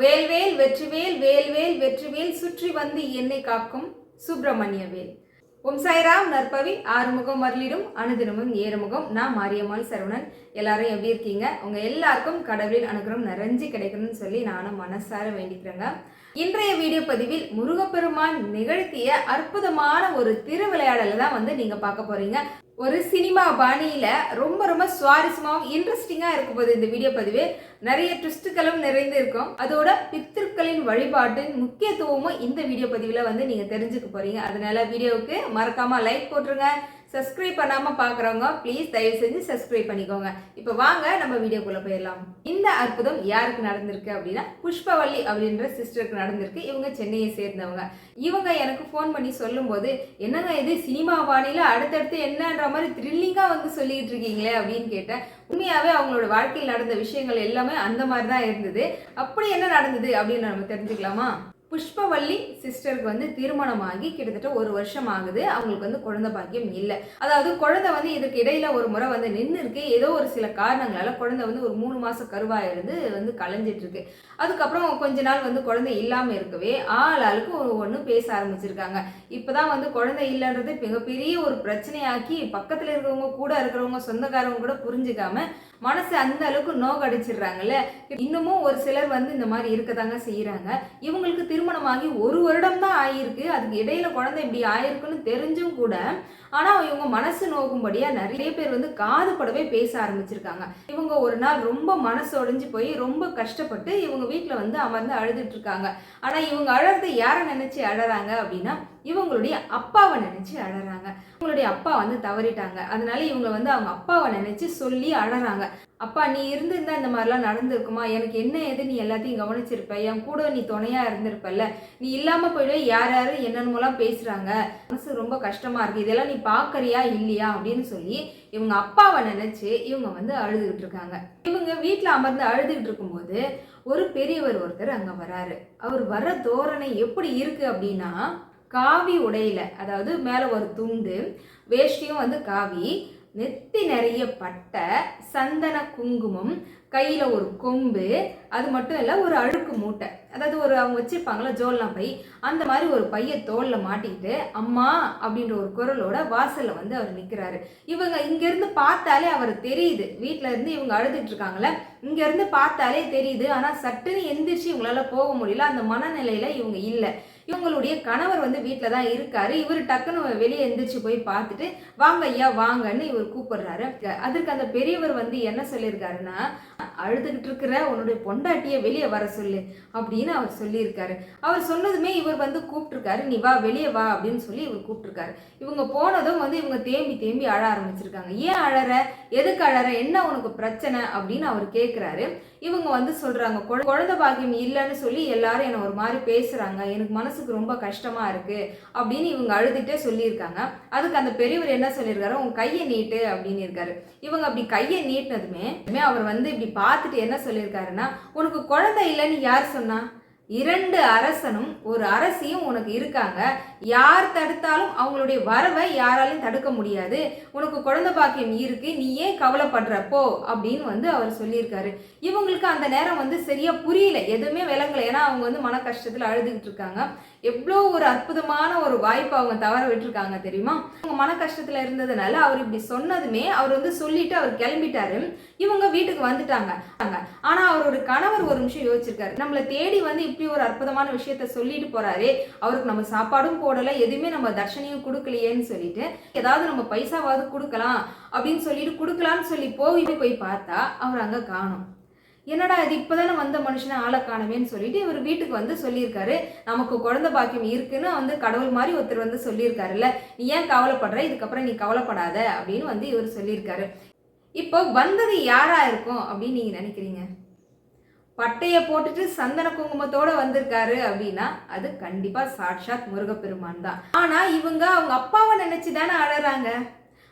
வேல்வேல் வெற்றிவேல் வேல்வேல் வெற்றிவேல் சுற்றி வந்து என்னை காக்கும் சுப்பிரமணிய வேல் ஓம் சாய்ராம் நற்பவி ஆறுமுகம் மருளிடும் அனுதினமும் ஏறுமுகம். நான் மாரியம்மாள் சரவணன். எல்லாரும் எப்படி இருக்கீங்க? உங்க எல்லாருக்கும் கடவுளின் அனுகிரகம் நிறைஞ்சு கிடைக்கணும்னு சொல்லி நானும் மனசார வேண்டிக்கிறேங்க. இன்றைய வீடியோ பதிவில் முருகப்பெருமான் நிகழ்த்திய அற்புதமான ஒரு திருவிளையாடலை தான் வந்து நீங்க பார்க்க போறீங்க. ஒரு சினிமா பாணியில் ரொம்ப ரொம்ப சுவாரஸ்யமாகவும் இன்ட்ரெஸ்டிங்காக இருக்கும் போது இந்த வீடியோ பதிவு. நிறைய ட்விஸ்ட்டுகளும் நிறைந்து இருக்கும். அதோட பித்திருக்களின் வழிபாட்டின் முக்கியத்துவமும் இந்த வீடியோ பதிவில் வந்து நீங்கள் தெரிஞ்சுக்க போகிறீங்க அதனால வீடியோவுக்கு மறக்காமல் லைக் போட்டுருங்க. சப்ஸ்கிரைப் பண்ணாமல் பார்க்குறவங்க ப்ளீஸ் தயவு செஞ்சு சப்ஸ்கிரைப் பண்ணிக்கோங்க. இப்போ வாங்க நம்ம வீடியோக்குள்ளே போயிடலாம். இந்த அற்புதம் யாருக்கு நடந்திருக்கு அப்படின்னா புஷ்பவள்ளி அப்படின்ற சிஸ்டருக்கு நடந்திருக்கு. இவங்க சென்னையை சேர்ந்தவங்க. இவங்க எனக்கு ஃபோன் பண்ணி சொல்லும்போது என்னங்க இது சினிமா பாணியில் அடுத்தடுத்து என்னன்ற மாதிரி த்ரில்லிங்காக வந்து சொல்லிக்கிட்டு இருக்கீங்களே? அப்படின்னு கேட்டேன். உண்மையாகவே அவங்களோட வாழ்க்கையில் நடந்த விஷயங்கள் எல்லாமே அந்த மாதிரி தான் இருந்தது. அப்படி என்ன நடந்தது அப்படின்னு நம்ம தெரிஞ்சுக்கலாமா? புஷ்பவள்ளி சிஸ்டருக்கு வந்து திருமணமாகி கிட்டத்தட்ட ஒரு வருஷம் ஆகுது அவங்களுக்கு வந்து குழந்தை பாக்கியம் இல்லை. அதாவது குழந்தை வந்து இதுக்கு இடையில ஒரு முறை வந்து நின்று இருக்கு ஏதோ ஒரு சில காரணங்களால குழந்தை வந்து ஒரு மூணு மாசம் கருவாக இருந்து வந்து கலைஞ்சிட்டு இருக்கு அதுக்கப்புறம் கொஞ்ச நாள் வந்து குழந்தை இல்லாம இருக்கவே ஆள் ஆளுக்கு ஒரு ஒன்று பேச ஆரம்பிச்சிருக்காங்க. இப்பதான் வந்து குழந்தை இல்லைன்றது மிகப்பெரிய ஒரு பிரச்சனையாக்கி பக்கத்துல இருக்கிறவங்க கூட இருக்கிறவங்க சொந்தக்காரவங்க கூட புரிஞ்சுக்காம மனசு அந்த அளவுக்கு நோக்கடிச்சிடுறாங்கல்ல. இன்னமும் ஒரு சிலர் வந்து இந்த மாதிரி இருக்கதாங்க செய்யறாங்க இவங்களுக்கு திருமணமாகி ஒரு வருடம் தான் ஆகியிருக்கு அதுக்கு இடையில குழந்தை இப்படி ஆயிருக்குன்னு தெரிஞ்சும் கூட ஆனா இவங்க மனசு நோக்கும்படியா நிறைய பேர் வந்து காது படவே பேச ஆரம்பிச்சிருக்காங்க. இவங்க ஒரு நாள் ரொம்ப மனசு உடைஞ்சு போய் ரொம்ப கஷ்டப்பட்டு இவங்க வீட்டுல வந்து அமர்ந்து அழுதுட்டு இருக்காங்க. ஆனா இவங்க அழறது யாரை நினைச்சு அழறாங்க அப்படின்னா இவங்களுடைய அப்பாவை நினைச்சு அழறாங்க. இவங்களுடைய அப்பா வந்து தவறிட்டாங்க. அதனால இவங்க வந்து அவங்க அப்பாவை நினைச்சு சொல்லி அழறாங்க. அப்பா நீ இருந்திருந்தா இந்த மாதிரிலாம் நடந்திருக்குமா? எனக்கு என்ன ஏது நீ எல்லாத்தையும் கவனிச்சிருப்ப? என் கூட நீ துணையா இருந்திருப்பல்ல. நீ இல்லாம போயிடுவே. யார் யாரு என்னென்னமோலாம் பேசுறாங்க. மனசு ரொம்ப கஷ்டமா இருக்கு. இதெல்லாம் நீ பார்க்குறியா இல்லையா? அப்படின்னு சொல்லி இவங்க அப்பாவை நினைச்சு இவங்க வந்து அழுதுகிட்டு இருக்காங்க. இவங்க வீட்டில் அமர்ந்து அழுதுகிட்டு இருக்கும்போது ஒரு பெரியவர் ஒருத்தர் அங்க வராரு. அவர் வர தோரணை எப்படி இருக்கு அப்படின்னா காவி உடையில அதாவது மேலே ஒரு துண்டு வேஷ்டியும் வந்து காவி நெத்தி நிறைய பட்டை சந்தன குங்குமம் கையில் ஒரு கொம்பு அது மட்டும் இல்லை ஒரு அழுக்கு மூட்டை. அதாவது ஒரு அவங்க வச்சுருப்பாங்களா ஜோல்னா பை அந்த மாதிரி ஒரு பைய தோலில் மாட்டிக்கிட்டு அம்மா அப்படின்ற ஒரு குரலோட வாசலில் வந்து அவர் நிற்கிறாரு இவங்க இங்கேருந்து பார்த்தாலே அவர் தெரியுது. வீட்டில் இருந்து இவங்க அழுதுட்டு இருக்காங்களே இங்கேருந்து பார்த்தாலே தெரியுது. ஆனால் சட்டுன்னு எந்திரிச்சு இவங்களால போக முடியல. அந்த மனநிலையில் இவங்க இல்லை. இவங்களுடைய கணவர் வந்து வீட்டில் தான் இருக்காரு. இவர் டக்குன்னு வெளியே எந்திரிச்சு போய் பார்த்துட்டு வாங்க ஐயா வாங்கன்னு இவர் கூப்பிடுறாரு. அதற்கு அந்த பெரியவர் வந்து என்ன சொல்லியிருக்காருன்னா அழுதுகிட்டு இருக்கிற உன்னுடைய பொண்டாட்டியை வெளியே வர சொல்லு அப்படின்னு அவர் சொல்லியிருக்காரு. அவர் சொன்னதுமே இவர் வந்து கூப்பிட்டுருக்காரு. நீ வா வெளியே வா அப்படின்னு சொல்லி இவர் கூப்பிட்டுருக்காரு. இவங்க போனதும் வந்து இவங்க தேம்பி தேம்பி அழ ஆரம்பிச்சிருக்காங்க. ஏன் அழற? எதுக்கு அழற? என்ன உனக்கு பிரச்சனை? அப்படின்னு அவர் கேட்குறாரு இவங்க வந்து சொல்றாங்க "குழ- குழந்தை பாக்கியம் இல்லைன்னு சொல்லி எல்லாரும் என்னை ஒரு மாதிரி பேசுறாங்க. எனக்கு மனசுக்கு ரொம்ப கஷ்டமா இருக்கு அப்படின்னு இவங்க அழுதுட்டே சொல்லியிருக்காங்க. அதுக்கு அந்த பெரியவர் என்ன சொல்லியிருக்காரு? உன் கையை நீட்டு அப்படின்னு இருக்காரு. இவங்க அப்படி கையை நீட்டினதுமே அவர் வந்து இப்படி பார்த்துட்டு என்ன சொல்லியிருக்காருன்னா உனக்கு குழந்தை இல்லைன்னு யார் சொன்னா? இரண்டு அரசனும் ஒரு அரசியும் உனக்கு இருக்காங்க. யார் தடுத்தாலும் அவங்களுடைய வரவை யாராலையும் தடுக்க முடியாது. உனக்கு குழந்தை பாக்கியம் இருக்கு நீ ஏன் கவலைப்படுறப்போ அப்படின்னு வந்து அவர் சொல்லியிருக்காரு. இவங்களுக்கு அந்த நேரம் வந்து சரியா புரியல. எதுவுமே விளங்கல. ஏன்னா அவங்க வந்து மன கஷ்டத்துல அழுதுகிட்டு இருக்காங்க. எவ்வளோ ஒரு அற்புதமான ஒரு வாய்ப்பு அவங்க தவற விட்டுருக்காங்க தெரியுமா? அவங்க மன கஷ்டத்துல இருந்ததுனால அவர் இப்படி சொன்னதுமே அவர் வந்து சொல்லிட்டு அவர் கிளம்பிட்டாரு. இவங்க வீட்டுக்கு வந்துட்டாங்க. ஆனா அவரோட கணவர் ஒரு நிமிஷம் யோசிச்சிருக்காரு. நம்மளை தேடி வந்து இப்படி ஒரு அற்புதமான விஷயத்த சொல்லிட்டு போறாரு. அவருக்கு நம்ம சாப்பாடும் போடல எதுவுமே நம்ம தர்ஷனையும் கொடுக்கலையேன்னு சொல்லிட்டு ஏதாவது நம்ம பைசாவாவது கொடுக்கலாம் அப்படின்னு சொல்லிட்டு கொடுக்கலான்னு சொல்லி போயிட்டு போய் பார்த்தா அவர் அங்கே காணும். என்னடா இது இப்போதானே வந்த மனுஷனை ஆளை காணவேன்னு சொல்லிட்டு இவர் வீட்டுக்கு வந்து சொல்லியிருக்காரு. நமக்கு குழந்தை பாக்கியம் இருக்குன்னு வந்து கடவுள் மாதிரி ஒருத்தர் வந்து சொல்லியிருக்காருல்ல. நீ ஏன் கவலைப்படுற? இதுக்கப்புறம் நீ கவலைப்படாத அப்படின்னு வந்து இவர் சொல்லியிருக்காரு. இப்போ வந்தது யாரா இருக்கும் அப்படின்னு நீங்க நினைக்கிறீங்க? பட்டையை போட்டுட்டு சந்தன குங்குமத்தோட வந்திருக்காரு அப்படின்னா அது கண்டிப்பா சாட்சாத் முருகப்பெருமான் தான். ஆனா இவங்க அவங்க அப்பாவை நினைச்சு தானே அழறாங்க?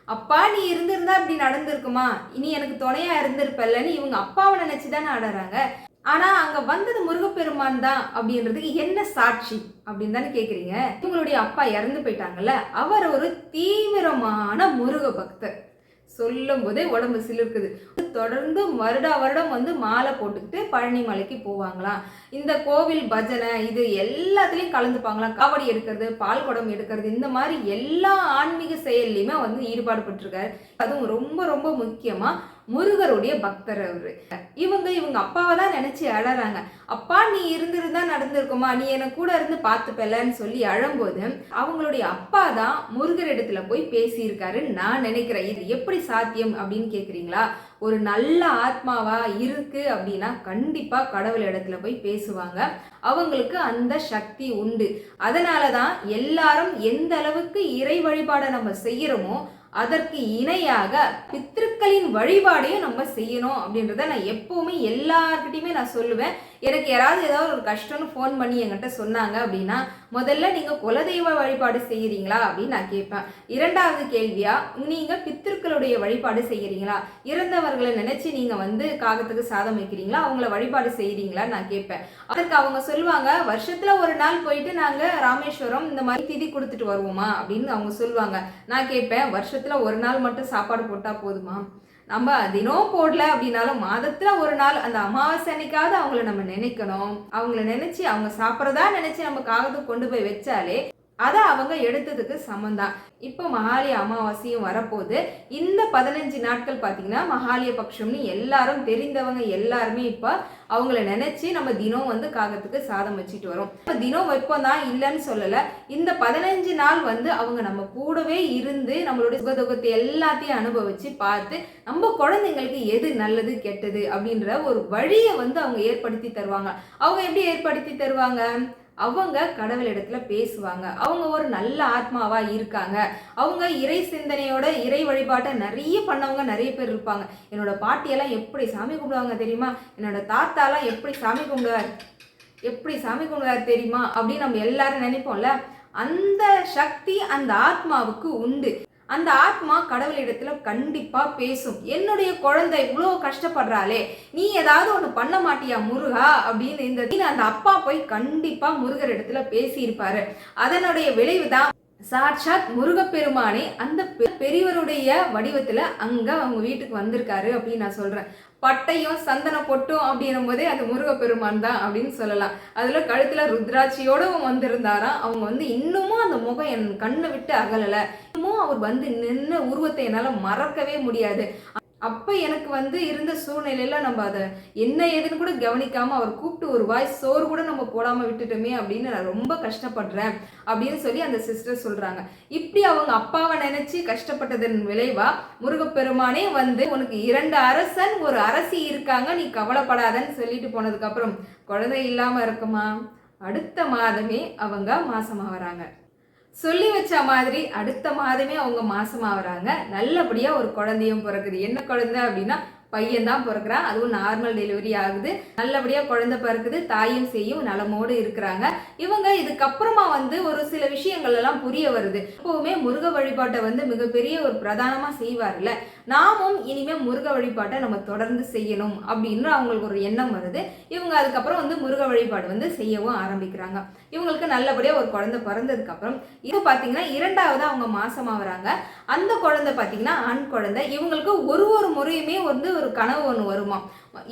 அப்பா நீ இருந்திருந்தா இப்படி நடந்திருக்குமா? இனி எனக்கு துணையா இருந்திருப்பல்லன்னு இவங்க அப்பாவை நினைச்சு தானே அழறாங்க. ஆனா அங்க வந்தது முருகப்பெருமான் தான் அப்படின்றதுக்கு என்ன சாட்சி அப்படின்னு தானே கேக்குறீங்க? இவங்களுடைய அப்பா இறந்து போயிட்டாங்கல்ல அவர் ஒரு தீவிரமான முருக பக்தர் சொல்லும் போதே உடம்பு சிலிருக்குது. தொடர்ந்து வருடா வருடம் வந்து மாலை போட்டுக்கிட்டு பழனி மலைக்கு போவாங்களாம். இந்த கோவில் பஜனை இது எல்லாத்துலேயும் கலந்துப்பாங்களாம். காவடி எடுக்கிறது பால் குடம் எடுக்கிறது இந்த மாதிரி எல்லா ஆன்மீக செயல்லையுமே வந்து ஈடுபாடு பட்டிருக்காரு அதுவும் ரொம்ப ரொம்ப முக்கியமாக முருகருடைய பக்தர் அவரு. இவங்க இவங்க அப்பாவை தான் நினச்சி அழறாங்க. அப்பா நீ இருந்திருந்தா நடந்திருக்குமா? நீ எனக்கு கூட இருந்து பார்த்துப்பலன்னு சொல்லி அழும்போது அவங்களுடைய அப்பா தான் முருகர் இடத்துல போய் பேசியிருக்காரு நான் நினைக்கிறேன். இது எப்படி சாத்தியம் அப்படின்னு கேட்குறீங்களா ஒரு நல்ல ஆத்மாவா இருக்கு அப்படின்னா கண்டிப்பா கடவுள் இடத்துல போய் பேசுவாங்க. அவங்களுக்கு அந்த சக்தி உண்டு. அதனால தான் எல்லாரும் எந்த அளவுக்கு இறை வழிபாடை நம்ம செய்கிறோமோ அதற்கு இணையாக பித்திருக்களின் வழிபாடையும் நம்ம செய்யணும் அப்படின்றத நான் எப்பவுமே எல்லார்கிட்டையுமே நான் சொல்லுவேன். எனக்கு யாராவது ஏதாவது ஒரு கஷ்டம்னு ஃபோன் பண்ணி என்கிட்ட சொன்னாங்க அப்படின்னா முதல்ல நீங்கள் குலதெய்வ வழிபாடு செய்கிறீங்களா அப்படின்னு நான் கேட்பேன். இரண்டாவது கேள்வியாக நீங்கள் பித்திருக்களுடைய வழிபாடு செய்கிறீங்களா இறந்தவர்களை நினச்சி நீங்கள் வந்து காகத்துக்கு சாதம் வைக்கிறீங்களா? அவங்கள வழிபாடு செய்கிறீங்களா நான் கேட்பேன். அதற்கு அவங்க சொல்லுவாங்க வருஷத்தில் ஒரு நாள் போயிட்டு நாங்கள் ராமேஸ்வரம் இந்த மாதிரி திதி கொடுத்துட்டு வருவோமா? அப்படின்னு அவங்க சொல்லுவாங்க. நான் கேட்பேன் வருஷத்தில் ஒரு நாள் மட்டும் சாப்பாடு போட்டால் போதுமா? நம்ம தினம் போடல அப்படின்னாலும் மாதத்துல ஒரு நாள் அந்த அமாவாசை அன்னைக்காவது அவங்கள நம்ம நினைக்கணும். அவங்கள நினைச்சு அவங்க சாப்பிட்றதா நினைச்சு நம்ம காகத்துக்கு கொண்டு போய் வச்சாலே அதை அவங்க எடுத்ததுக்கு சமந்தான் இப்போ மகாலய அமாவாசையும் வரப்போகுது. இந்த பதினஞ்சு நாட்கள் பார்த்தீங்கன்னா மகாலய பட்சம்னு எல்லாரும் தெரிந்தவங்க எல்லாருமே இப்போ அவங்கள நினச்சி நம்ம தினம் வந்து காகத்துக்கு சாதம் வச்சுட்டு வரோம். இப்போ தினம் வைப்போம் தான் இல்லைன்னு சொல்லலை. இந்த பதினஞ்சு நாள் வந்து அவங்க நம்ம கூடவே இருந்து நம்மளுடைய சுகதுகத்தை எல்லாத்தையும் அனுபவிச்சு பார்த்து நம்ம குழந்தைங்களுக்கு எது நல்லது கெட்டது அப்படின்ற ஒரு வழியை வந்து அவங்க ஏற்படுத்தி தருவாங்க. அவங்க எப்படி ஏற்படுத்தி தருவாங்க? அவங்க கடவுள் இடத்துல பேசுவாங்க. அவங்க ஒரு நல்ல ஆத்மாவா இருக்காங்க. அவங்க இறை சிந்தனையோட இறை வழிபாட்டை நிறைய பண்ணவங்க நிறைய பேர் இருப்பாங்க. என்னோட பாட்டியெல்லாம் எப்படி சாமி கும்பிடுவாங்க தெரியுமா? என்னோட தாத்தாலாம் எப்படி சாமி கும்பிடுவார்? எப்படி சாமி கும்பிடுவார் தெரியுமா? அப்படின்னு நம்ம எல்லாரும் நினைப்போம்ல? அந்த சக்தி அந்த ஆத்மாவுக்கு உண்டு. அந்த ஆத்மா கடவுளிடத்துல கண்டிப்பா பேசும். என்னுடைய குழந்தை இவ்வளோ கஷ்டப்படுறாளே நீ ஏதாவது ஒன்று பண்ண மாட்டியா முருகா? அப்படின்னு இந்த அந்த அப்பா போய் கண்டிப்பா முருகர் இடத்துல பேசியிருப்பாரு. அதனுடைய விளைவு தான் சாட்சாத் முருகப்பெருமானே அந்த பெரியவருடைய வடிவத்துல அங்க அவங்க வீட்டுக்கு வந்திருக்காரு அப்படின்னு நான் சொல்றேன். பட்டையும் சந்தன பொட்டும் அப்படின்னும் போதே அது முருகப்பெருமான் தான் அப்படின்னு சொல்லலாம். அதுல கழுத்துல ருத்ராட்சியோடவும் வந்திருந்தாராம். அவங்க வந்து இன்னமும் அந்த முகம் என் கண்ணை விட்டு அகலல. இன்னமும் அவர் வந்து நின்ன உருவத்தை என்னால மறக்கவே முடியாது. அப்போ எனக்கு வந்து இருந்த சூழ்நிலையில நம்ம அதை என்ன ஏதுன்னு கூட கவனிக்காமல் அவர் கூப்பிட்டு ஒரு வாய் சோறு கூட நம்ம போடாமல் விட்டுட்டோமே அப்படின்னு நான் ரொம்ப கஷ்டப்படுறேன் அப்படின்னு சொல்லி அந்த சிஸ்டர் சொல்கிறாங்க இப்படி அவங்க அப்பாவை நினச்சி கஷ்டப்பட்டதன் விளைவாக முருகப்பெருமானே வந்து உனக்கு இரண்டு அரசன் ஒரு அரசி இருக்காங்க நீ கவலைப்படாதன்னு சொல்லிட்டு போனதுக்கப்புறம் குழந்தை இல்லாமல் இருக்குமா? அடுத்த மாதமே அவங்க மாசமாகறாங்க சொல்லி வச்ச மாதிரி அடுத்த மாதமே அவங்க மாசமாகறாங்க நல்லபடியாக ஒரு குழந்தையும் பிறக்குது. என்ன குழந்தை அப்படின்னா பையன் தான் பிறக்கிறான் அதுவும் நார்மல் டெலிவரி ஆகுது. நல்லபடியாக குழந்தை பிறக்குது. தாயும் செய்யும் நலமோடு இருக்கிறாங்க. இவங்க இதுக்கப்புறமா வந்து ஒரு சில விஷயங்கள் எல்லாம் புரிய வருது. எப்பவுமே முருக வழிபாட்டை வந்து மிகப்பெரிய ஒரு பிரதானமாக செய்வார்ல. நாமும் இனிமே முருக வழிபாட்டை நம்ம தொடர்ந்து செய்யணும் அப்படின்னு அவங்களுக்கு ஒரு எண்ணம் வருது. இவங்க அதுக்கப்புறம் வந்து முருக வழிபாடு வந்து செய்யவும் ஆரம்பிக்கிறாங்க. இவங்களுக்கு நல்லபடியாக ஒரு குழந்தை பிறந்ததுக்கப்புறம் இது பார்த்தீங்கன்னா இரண்டாவது அவங்க மாசமாகறாங்க அந்த குழந்தை பார்த்தீங்கன்னா ஆண் குழந்தை. இவங்களுக்கு ஒரு ஒரு முறையுமே வந்து ஒரு கனவு ஒன்று வருமா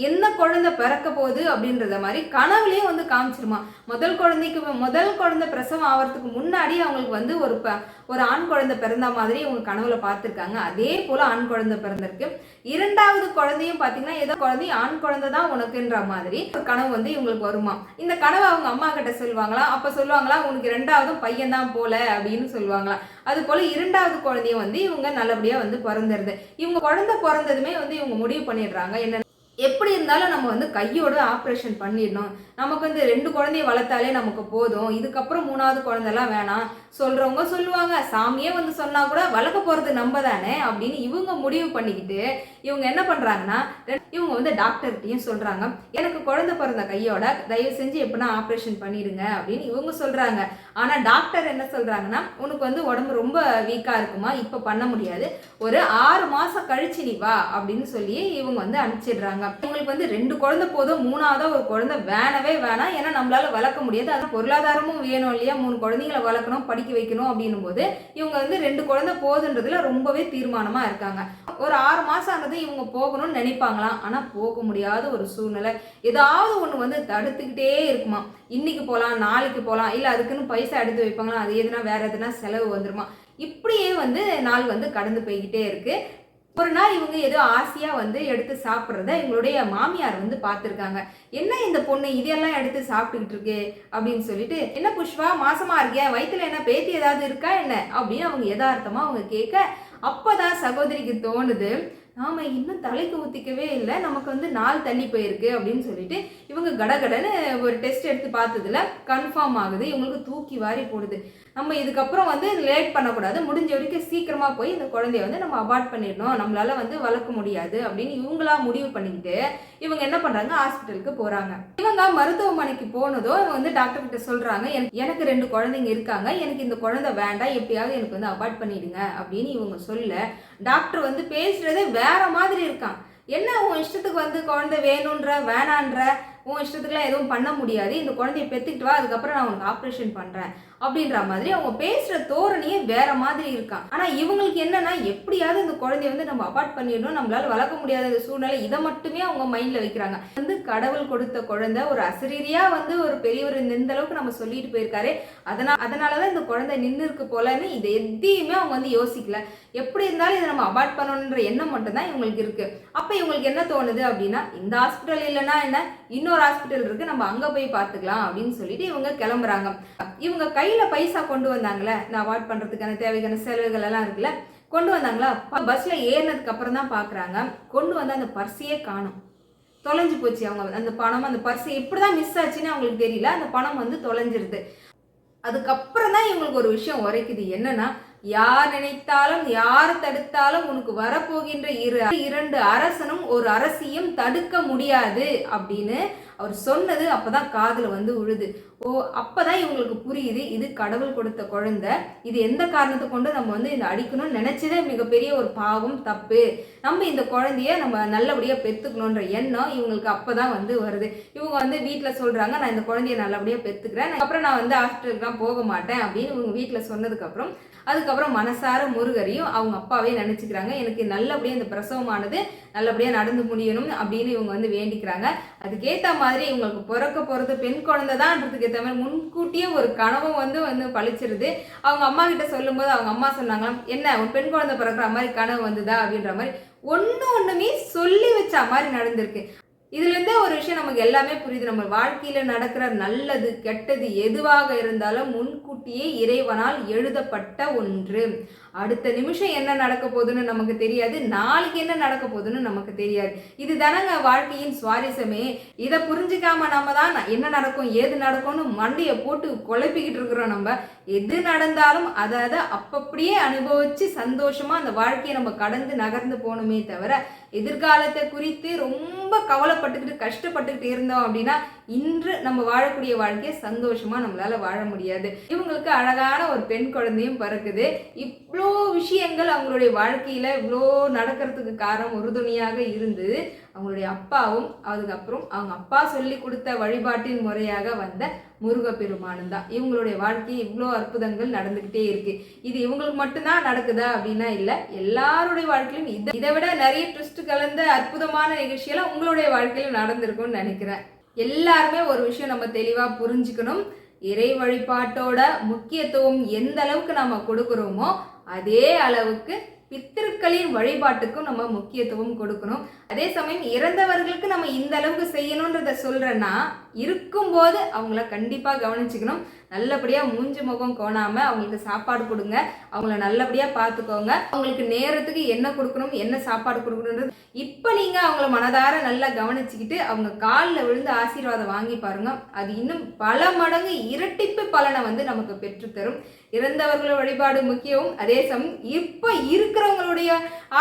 என்ன குழந்தை பிறக்க போகுது அப்படின்றத மாதிரி கனவுலேயே வந்து காமிச்சிருமா. முதல் குழந்தைக்கு முதல் குழந்தை பிரசவம் ஆகிறதுக்கு முன்னாடி அவங்களுக்கு வந்து ஒரு ப ஒரு ஆண் குழந்தை பிறந்த மாதிரி அவங்க கனவுல பார்த்துருக்காங்க. அதே போல் ஆண் குழந்தை பிறந்திருக்கு. இரண்டாவது குழந்தையும் பார்த்தீங்கன்னா ஏதோ குழந்தையும் ஆண் குழந்தை தான் உனக்குன்ற மாதிரி ஒரு கனவு வந்து இவங்களுக்கு வருமா. இந்த கனவை அவங்க அம்மா கிட்ட சொல்லுவாங்களா? அப்போ சொல்லுவாங்களா உனக்கு ரெண்டாவதும் பையன் தான் போல அப்படின்னு சொல்லுவாங்களா. அது போல் இரண்டாவது குழந்தையும் வந்து இவங்க நல்லபடியாக வந்து பிறந்துருது. இவங்க குழந்தை பிறந்ததுமே வந்து இவங்க முடிவு பண்ணிடுறாங்க. என்ன எப்படி இருந்தாலும் நம்ம வந்து கையோட ஆப்ரேஷன் பண்ணிடணும். நமக்கு வந்து ரெண்டு குழந்தைய வளர்த்தாலே நமக்கு போதும். இதுக்கப்புறம் மூணாவது குழந்தைலாம் வேணாம். சொல்கிறவங்க சொல்லுவாங்க. சாமியே வந்து சொன்னால் கூட வளர்க்க போகிறது நம்ம தானே அப்படின்னு இவங்க முடிவு பண்ணிக்கிட்டு இவங்க என்ன பண்ணுறாங்கன்னா இவங்க வந்து டாக்டர்கிட்டையும் சொல்கிறாங்க எனக்கு குழந்தை பிறந்த கையோட தயவு செஞ்சு எப்படின்னா ஆப்ரேஷன் பண்ணிடுங்க அப்படின்னு இவங்க சொல்கிறாங்க ஆனால் டாக்டர் என்ன சொல்கிறாங்கன்னா உனக்கு வந்து உடம்பு ரொம்ப வீக்காக இருக்குமா? இப்போ பண்ண முடியாது. ஒரு ஆறு மாதம் கழிச்சு நீ வா அப்படின்னு சொல்லி இவங்க வந்து அனுப்பிச்சிடுறாங்க. இவங்களுக்கு வந்து ரெண்டு குழந்தை போதும். மூணாவதாக ஒரு குழந்தை வேணவே வேணாம். ஏன்னா நம்மளால வளர்க்க முடியாது. அது பொருளாதாரமும் வேணும் இல்லையா? மூணு குழந்தைங்களை வளர்க்கணும் படிக்க வைக்கணும் அப்படின்னும் போது இவங்க வந்து ரெண்டு குழந்தை போதுன்றதுல ரொம்பவே தீர்மானமா இருக்காங்க. ஒரு ஆறு மாசம் ஆனது இவங்க போகணும்னு நினைப்பாங்களாம். ஆனா போக முடியாத ஒரு சூழ்நிலை. ஏதாவது ஒன்று வந்து தடுத்துக்கிட்டே இருக்குமா? இன்னைக்கு போகலாம் நாளைக்கு போகலாம் இல்லை அதுக்குன்னு பைசா எடுத்து வைப்பாங்களா அது எதுனா வேற எதுனா செலவு வந்துருமா? இப்படியே வந்து நாள் வந்து கடந்து போய்கிட்டே இருக்குது ஒரு நாள் இவங்க ஏதோ ஆசையாக வந்து எடுத்து சாப்பிட்றத இவங்களுடைய மாமியார் வந்து பார்த்துருக்காங்க. என்ன இந்த பொண்ணு? இதெல்லாம் எடுத்து சாப்பிட்டுக்கிட்டு இருக்கு அப்படின்னு சொல்லிட்டு என்ன புஷ்பா மாசமா இருக்கேன் வயிற்றுல என்ன பேத்தி ஏதாவது இருக்கா என்ன? அப்படின்னு அவங்க எதார்த்தமாக அவங்க கேட்க அப்பதான் சகோதரிக்கு தோணுது. நாம இன்னும் தலைக்கு ஊத்திக்கவே இல்லை. நமக்கு வந்து நாள் தள்ளி போயிருக்கு. அப்படின்னு சொல்லிட்டு இவங்க கடகடன்னு ஒரு டெஸ்ட் எடுத்து பார்த்ததுல கன்ஃபார்ம் ஆகுது. இவங்களுக்கு தூக்கி வாரி போடுது. நம்ம இதுக்கப்புறம் வந்து லேட் பண்ணக்கூடாது. முடிஞ்ச வரைக்கும் சீக்கிரமாக போய் இந்த குழந்தைய வந்து நம்ம அபார்ட் பண்ணிடணும். நம்மளால வந்து வளர்க்க முடியாது அப்படின்னு இவங்களா முடிவு பண்ணிக்கிட்டு இவங்க என்ன பண்ணுறாங்க ஹாஸ்பிட்டலுக்கு போகிறாங்க இவங்க மருத்துவமனைக்கு போனதோ இவங்க வந்து டாக்டர் கிட்ட சொல்கிறாங்க "எனக்கு- ரெண்டு குழந்தைங்க இருக்காங்க. எனக்கு இந்த குழந்தை வேண்டாம். எப்படியாவது எனக்கு வந்து அபார்ட் பண்ணிடுங்க. அப்படின்னு இவங்க சொல்ல டாக்டர் வந்து பேசுகிறதே வேற மாதிரி இருக்கான். என்ன உன் இஷ்டத்துக்கு வந்து குழந்தை வேணுன்ற வேணான்ற? உன் இஷ்டத்துக்குலாம் எதுவும் பண்ண முடியாது. இந்த குழந்தைய பெற்றுக்கிட்டு வா அதுக்கப்புறம் நான் உனக்கு ஆப்ரேஷன் பண்ணுறேன் அப்படின்ற மாதிரி அவங்க பேசுகிற தோரணையே வேற மாதிரி இருக்கான். ஆனால் இவங்களுக்கு என்னன்னா எப்படியாவது இந்த குழந்தைய வந்து நம்ம அபார்ட் பண்ணிடணும். நம்மளால வளர்க்க முடியாத சூழ்நிலை இதை மட்டுமே அவங்க மைண்டில் வைக்கிறாங்க. வந்து கடவுள் கொடுத்த குழந்தை ஒரு அசரீரியாக வந்து ஒரு பெரியவர் இந்த அளவுக்கு நம்ம சொல்லிட்டு போயிருக்காரு. அதனால் அதனால தான் இந்த குழந்தை நின்று இருக்கு போலன்னு இதை எதையுமே அவங்க வந்து யோசிக்கல. எப்படி இருந்தாலும் இதை நம்ம அபார்ட் பண்ணணுன்ற எண்ணம் மட்டும்தான் இவங்களுக்கு இருக்குது அப்போ இவங்களுக்கு என்ன தோணுது அப்படின்னா இந்த ஹாஸ்பிட்டல் இல்லைன்னா என்ன? இன்னொரு ஹாஸ்பிட்டல் இருக்கு நம்ம அங்கே போய் பார்த்துக்கலாம் அப்படின்னு சொல்லிட்டு இவங்க கிளம்புறாங்க. இவங்க கையில பைசா கொண்டு வந்தாங்களே நான் அவாய்ட் பண்றதுக்கான தேவைக்கான செலவுகள் எல்லாம் இருக்குல்ல கொண்டு வந்தாங்களா? பஸ்ல ஏறினதுக்கு அப்புறம் தான் பாக்குறாங்க. கொண்டு வந்து அந்த பர்ஸையே காணும். தொலைஞ்சு போச்சு அவங்க. அந்த பணம் அந்த பர்ஸ் எப்படிதான் மிஸ் ஆச்சுன்னு அவங்களுக்கு தெரியல. அந்த பணம் வந்து தொலைஞ்சிருது. அதுக்கப்புறம் தான் இவங்களுக்கு ஒரு விஷயம் உரைக்குது. என்னன்னா யார் நினைத்தாலும் யார் தடுத்தாலும் உனக்கு வரப்போகின்ற இரு இரண்டு அரசனும் ஒரு அரசியும் தடுக்க முடியாது அப்படின்னு அவர் சொன்னது அப்பதான் காதில் வந்து உழுது. ஓ அப்பதான் இவங்களுக்கு புரியுது இது கடவுள் கொடுத்த குழந்தை. இது எந்த காரணத்தை கொண்டு நம்ம வந்து இந்த அடிக்கணும்னு நினைச்சதே மிகப்பெரிய ஒரு பாவம் தப்பு. நம்ம இந்த குழந்தைய நம்ம நல்லபடியா பெற்றுக்கணுன்ற எண்ணம் இவங்களுக்கு அப்பதான் வந்து வருது. இவங்க வந்து வீட்டுல சொல்றாங்க நான் இந்த குழந்தைய நல்லபடியா பெத்துக்கிறேன். அப்புறம் நான் வந்து ஹாஸ்டலுக்குலாம் போக மாட்டேன் அப்படின்னு இவங்க வீட்டுல சொன்னதுக்கு அப்புறம் அதுக்கப்புறம் மனசார முருகரையும் அவங்க அப்பாவே நினைச்சுக்கிறாங்க. எனக்கு நல்லபடியாக இந்த பிரசவமானது நல்லபடியாக நடந்து முடியணும் அப்படின்னு இவங்க வந்து வேண்டிக்கிறாங்க. அதுக்கேற்ற மாதிரி இவங்களுக்கு பிறக்க போகிறது பெண் குழந்தை தான்ன்றதுக்கு ஏற்ற மாதிரி முன்கூட்டியே ஒரு கனவும் வந்து வந்து பழிச்சிருது. அவங்க அம்மா கிட்ட சொல்லும்போது அவங்க அம்மா சொன்னாங்களாம் என்ன உன் பெண் குழந்தை பிறக்கிற மாதிரி கனவு வந்துதா? அப்படின்ற மாதிரி ஒண்ணு ஒண்ணுமே சொல்லி வச்ச மாதிரி நடந்திருக்கு. இதுல இருந்தே ஒரு விஷயம் நமக்கு எல்லாமே புரியுது. நம்ம வாழ்க்கையில நடக்கிற நல்லது கெட்டது எதுவாக இருந்தாலும் முன்கூட்டியே இறைவனால் எழுதப்பட்ட ஒன்று. அடுத்த நிமிஷம் என்ன நடக்க போகுதுன்னு நமக்கு தெரியாது நாளைக்கு என்ன நடக்க போகுதுன்னு நமக்கு தெரியாது. இது தானங்க வாழ்க்கையின் சுவாரஸ்யமே. இதை புரிஞ்சுக்காம நம்ம தான் என்ன நடக்கும் ஏது நடக்கும்னு மண்டையை போட்டு குழப்பிக்கிட்டு இருக்கிறோம் நம்ம. எது நடந்தாலும் அதை அதை அப்பப்படியே அனுபவிச்சு சந்தோஷமா அந்த வாழ்க்கையை நம்ம கடந்து நகர்ந்து போகணுமே தவிர எதிர்காலத்தை குறித்து ரொம்ப கவலைப்பட்டுக்கிட்டு கஷ்டப்பட்டுக்கிட்டு இருந்தோம் அப்படின்னா இன்று நம்ம வாழக்கூடிய வாழ்க்கையை சந்தோஷமா நம்மளால வாழ முடியாது. இவங்களுக்கு அழகான ஒரு பெண் குழந்தையும் பிறக்குது. இவ்வளோ விஷயங்கள் அவங்களுடைய வாழ்க்கையில இவ்வளோ நடக்கிறதுக்கு காரணம் உறுதுணையாக இருந்து அவங்களுடைய அப்பாவும் அதுக்கப்புறம் அவங்க அப்பா சொல்லி கொடுத்த வழிபாட்டின் முறையாக வந்த முருகப்பெருமானும் தான். இவங்களுடைய வாழ்க்கையை இவ்வளோ அற்புதங்கள் நடந்துக்கிட்டே இருக்கு. இது இவங்களுக்கு மட்டும்தான் நடக்குதா அப்படின்னா இல்லை எல்லாருடைய வாழ்க்கையிலும் இதை இதை விட நிறைய ட்விஸ்ட் கலந்த அற்புதமான நிகழ்ச்சியெல்லாம் உங்களுடைய வாழ்க்கையில் நடந்திருக்கும்னு நினைக்கிறேன். எல்லாருமே ஒரு விஷயம் நம்ம தெளிவாக புரிஞ்சுக்கணும். இறை வழிபாட்டோட முக்கியத்துவம் எந்த அளவுக்கு நம்ம கொடுக்குறோமோ அதே அளவுக்கு பித்திருக்களின் வழிபாட்டுக்கும் நம்ம முக்கியத்துவம் கொடுக்கணும். அதே சமயம் இறந்தவர்களுக்கு நம்ம இந்த அளவுக்கு செய்யணுன்றத சொல்றேன்னா இருக்கும்போது அவங்கள கண்டிப்பாக கவனிச்சுக்கணும். நல்லபடியாக மூஞ்சி முகம் கோணாம அவங்களுக்கு சாப்பாடு கொடுங்க. அவங்கள நல்லபடியாக பார்த்துக்கோங்க. அவங்களுக்கு நேரத்துக்கு என்ன கொடுக்கணும் என்ன சாப்பாடு கொடுக்கணுன்றது இப்போ நீங்க அவங்கள மனதார நல்லா கவனிச்சுக்கிட்டு அவங்க காலில் விழுந்து ஆசீர்வாதம் வாங்கி பாருங்க. அது இன்னும் பல மடங்கு இரட்டிப்பு பலனை வந்து நமக்கு பெற்றுத்தரும். இறந்தவர்களோட வழிபாடு முக்கியம் அதே சமயம் இப்போ இருக்கிறவங்களுடைய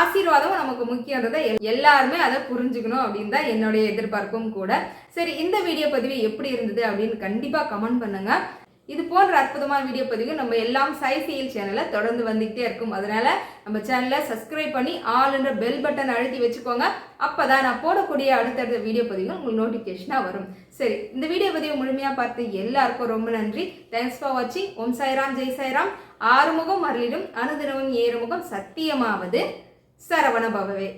ஆசீர்வாதம் நமக்கு முக்கியன்றதை எல்லாருமே அதை புரிஞ்சுக்கணும் அப்படின்னு தான் என்னுடைய எதிர்பார்ப்பும் கூட. சரி இந்த வீடியோ பதிவு எப்படி இருந்தது அப்படின்னு கண்டிப்பா கமெண்ட் பண்ணுங்க. இது போன்ற அற்புதமான வீடியோ பதிவு நம்ம எல்லாம் சைசியல் சேனலை தொடர்ந்து வந்துகிட்டே இருக்கும். அதனால நம்ம சேனலை சப்ஸ்கிரைப் பண்ணி ஆல் என்ற பெல் பட்டன் அழுத்தி வச்சுக்கோங்க. அப்போதான் நான் போடக்கூடிய அடுத்தடுத்த வீடியோ பதிவுகள் உங்களுக்கு நோட்டிஃபிகேஷனாக வரும். சரி இந்த வீடியோ பதிவு முழுமையாக பார்த்து எல்லாருக்கும் ரொம்ப நன்றி. தேங்க்ஸ் ஃபார் வாட்சிங் ஓம் சாய்ராம் ஜெய் சாய்ராம் ஆறுமுகம் அருளிடும் அனுதினமும் ஏறுமுகம் சத்தியமாவது சரவண பவவே